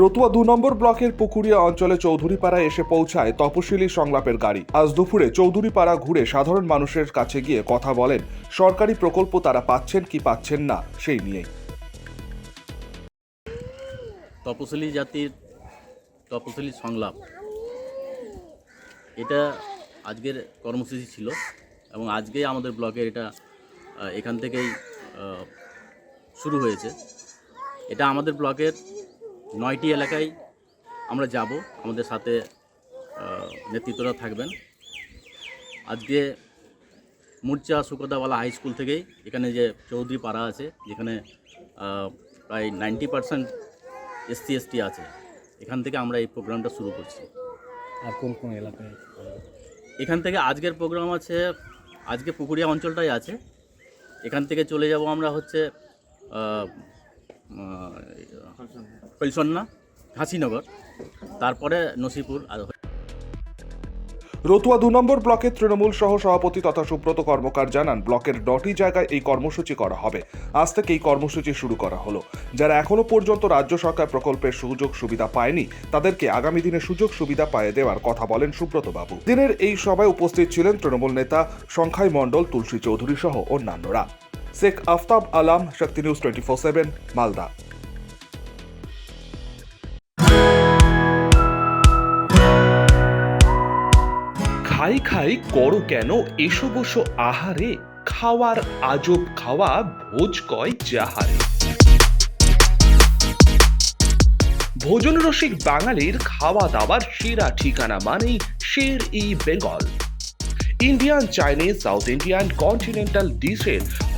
রতুয়া দু নম্বর ব্লকের পুকুরিয়া অঞ্চলে চৌধুরীপাড়ায় এসে পৌঁছায় তপশিলি সংলাপের গাড়ি। আজ দুপুরে চৌধুরীপাড়া ঘুরে সাধারণ মানুষের কাছে গিয়ে কথা বলেন, সরকারি প্রকল্প তারা পাচ্ছেন কি পাচ্ছেন না, সেই নিয়েই। তপশিলি জাতির তপশিলি সংলাপ। এটা আজকের কর্মসূচি ছিল এবং আজকেই আমাদের ব্লকের এটা এখান থেকেই শুরু হয়েছে। এটা আমাদের ব্লকের নয়টি এলাকায় আমরা যাব। আমাদের সাথে নেতৃত্বরা থাকবেন। আজকে মুরচা সুকতাওয়ালা হাই স্কুল থেকেই এখানে যে চৌধুরী পাড়া আছে যেখানে প্রায় নাইনটি পার্সেন্ট এসসি এসটি আছে এখান থেকে আমরা এই প্রোগ্রামটা শুরু করছি। আর কোন কোন এলাকায়? এখান থেকে আজকের প্রোগ্রাম আছে আজকে পুকুরিয়া অঞ্চলটাই আছে। এখান থেকে চলে যাব আমরা হচ্ছে পলসন্না হাসিনগর। তারপরে নসিপুর রতুয়া দু নম্বর ব্লকের তৃণমূল সহ সভাপতি তথা সুব্রত কর্মকার জানান, ব্লকের নটি জায়গায় এই কর্মসূচি করা হবে। আজ থেকে এই কর্মসূচি শুরু করা হলো। যারা এখনও পর্যন্ত রাজ্য সরকার প্রকল্পের সুযোগ সুবিধা পায়নি, তাদেরকে আগামী দিনে সুযোগ সুবিধা পায়ে দেওয়ার কথা বলেন সুব্রত বাবু। দিনের এই সভায় উপস্থিত ছিলেন তৃণমূল নেতা সংখ্যাই মণ্ডল, তুলসী চৌধুরী সহ অন্যান্যরা। Sheikh Aftab Alam Shakti news twenty four seven Malda খাই খাই করো কেন এসো বসো আহারে? খাওয়ার আজব খাওয়া ভোজ কয় যাহারে? ভোজন রসিক বাঙালির খাওয়া দাওয়ার সেরা ঠিকানা মানেই Sher e Bengal Indian, Chinese, South Indian continental ডিশের